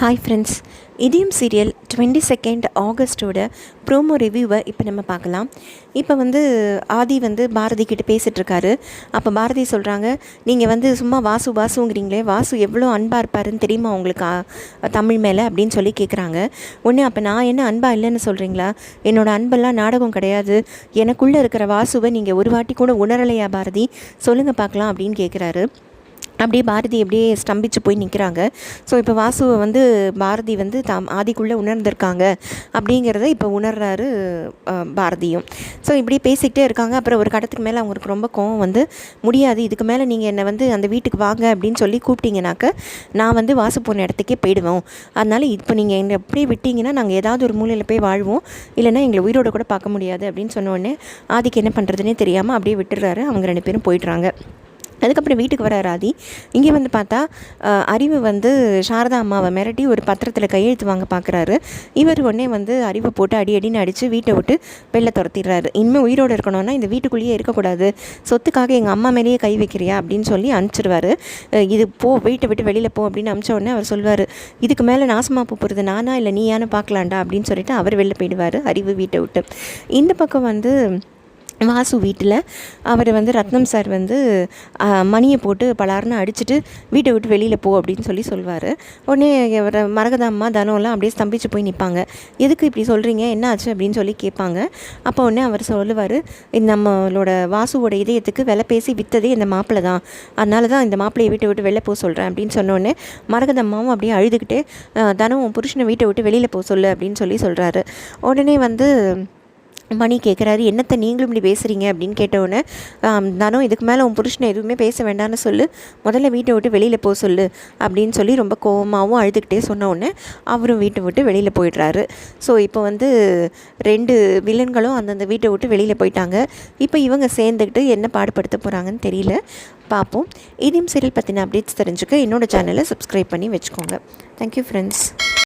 Hi friends Idhayam serial twenty second ஆகஸ்ட்டோட promo ரிவ்யூவை இப்போ நம்ம பார்க்கலாம். இப்போ வந்து ஆதி வந்து பாரதி கிட்ட பேசிகிட்ருக்காரு அப்போ பாரதி சொல்கிறாங்க நீங்கள் வந்து சும்மா வாசு வாசுங்கிறீங்களே வாசு எவ்வளோ அன்பாக இருப்பாருன்னு தெரியுமா உங்களுக்கு தமிழ் மேலே? அப்படின்னு சொல்லி கேட்குறாங்க ஒன்று அப்போ நான் என்ன அன்பாக இல்லைன்னு சொல்கிறீங்களா என்னோடய அன்பெல்லாம் நாடகம் கிடையாது. எனக்குள்ளே இருக்கிற வாசுவை நீங்கள் ஒரு வாட்டி கூட உணரலையா பாரதி? சொல்லுங்கள் பார்க்கலாம் அப்படின்னு கேட்குறாரு அப்படியே பாரதி அப்படியே ஸ்தம்பிச்சு போய் நிற்கிறாங்க ஸோ இப்போ வாசுவை வந்து பாரதி வந்து தாம் ஆதிக்குள்ளே உணர்ந்திருக்காங்க. அப்படிங்கிறத இப்போ உணர்றாரு பாரதியும். ஸோ இப்படி பேசிக்கிட்டே இருக்காங்க. அப்புறம் ஒரு கடத்துக்கு மேலே அவங்களுக்கு ரொம்ப கோவம் வந்து முடியாது இதுக்கு மேலே நீங்கள் என்னை வந்து அந்த வீட்டுக்கு வாங்க அப்படின்னு சொல்லி கூப்பிட்டீங்கனாக்க நான் வந்து வாசு போன இடத்துக்கே போயிடுவோம் அதனால் இப்போ நீங்கள் என்னை அப்படியே விட்டீங்கன்னா நாங்கள் ஏதாவது ஒரு மூலையில் போய் வாழ்வோம். இல்லைன்னா எங்களை உயிரோட கூட பார்க்க முடியாது அப்படின்னு சொன்ன உடனே ஆதிக்கு என்ன பண்ணுறதுனே தெரியாமல் அப்படியே விட்டுறாரு அவங்க ரெண்டு பேரும் போயிடுறாங்க. அதுக்கப்புறம் வீட்டுக்கு வர ராதி. இங்கே வந்து பார்த்தா அறிவு வந்து சாரதா அம்மாவை மிரட்டி ஒரு பத்திரத்தில் கையெழுத்து வாங்க பார்க்குறாரு இவர் உடனே வந்து அறிவை போட்டு அடி அடின்னு அடித்து வீட்டை விட்டு வெளில துரத்திடுறாரு. இனிமேல் உயிரோடு இருக்கணும்னா இந்த வீட்டுக்குள்ளேயே இருக்கக்கூடாது. சொத்துக்காக எங்கள் அம்மா மேலேயே கை வைக்கிறியா அப்படின்னு சொல்லி அனுப்பிச்சிடுவார் இது போ வீட்டை விட்டு வெளியில் போ அப்படின்னு அனுப்பிச்ச உடனே அவர் சொல்வார் இதுக்கு மேலே நாசமாக போகிறது நானா? இல்லை நீயானு பார்க்கலாண்டா அப்படின்னு சொல்லிட்டு அவர் வெளில போயிடுவார் அறிவு வீட்டை விட்டு. இந்த பக்கம் வந்து வாசு வீட்டில் அவர் வந்து ரத்னம் சார் வந்து மணியை போட்டு பலார்னு அடிச்சுட்டு வீட்டை விட்டு வெளியில் போ அப்படின்னு சொல்லி சொல்வார். உடனே மரகதாம்மா தனம்லாம் அப்படியே ஸ்தம்பிச்சு போய் நிற்பாங்க எதுக்கு இப்படி சொல்கிறீங்க என்ன ஆச்சு? அப்படின்னு சொல்லி கேட்பாங்க. அப்போ உடனே அவர் சொல்லுவார் நம்மளோட வாசுவோட இதயத்துக்கு விலை பேசி விற்றதே இந்த மாப்பிள்ளை தான். அதனால தான் இந்த மாப்பிள்ளையை வீட்டை விட்டு வெளில போக சொல்கிறேன் அப்படின்னு சொன்னோடனே மரகதம்மாவும் அப்படியே அழுதுகிட்டே "ஆ, தனம் புருஷனை வீட்டை விட்டு வெளியில் போக சொல்லு அப்படின்னு சொல்லி சொல்கிறாரு உடனே வந்து மணி கேட்குறாரு என்னத்தை நீங்களும் இப்படி பேசுகிறீங்க அப்படின்னு கேட்டவுடனே நானும் இதுக்கு மேலே உன் புருஷனை எதுவுமே பேச வேண்டாம்னு சொல்லு. முதல்ல வீட்டை விட்டு வெளியில் போக சொல்லு. அப்படின்னு சொல்லி ரொம்ப கோவமாகவும் அழுதுகிட்டே சொன்ன உடனே அவரும் வீட்டை விட்டு வெளியில் போயிடுறாரு. ஸோ இப்போ வந்து ரெண்டு வில்லன்களும் அந்தந்த வீட்டை விட்டு வெளியில் போயிட்டாங்க. இப்போ இவங்க சேர்ந்துக்கிட்டு என்ன பாடுபடுத்த போகிறாங்கன்னு தெரியல. பார்ப்போம் இதையும் சீரியல் பற்றின அப்டேட்ஸ் தெரிஞ்சுக்க என்னோடய சேனலை சப்ஸ்கிரைப் பண்ணி வச்சுக்கோங்க. Thank you friends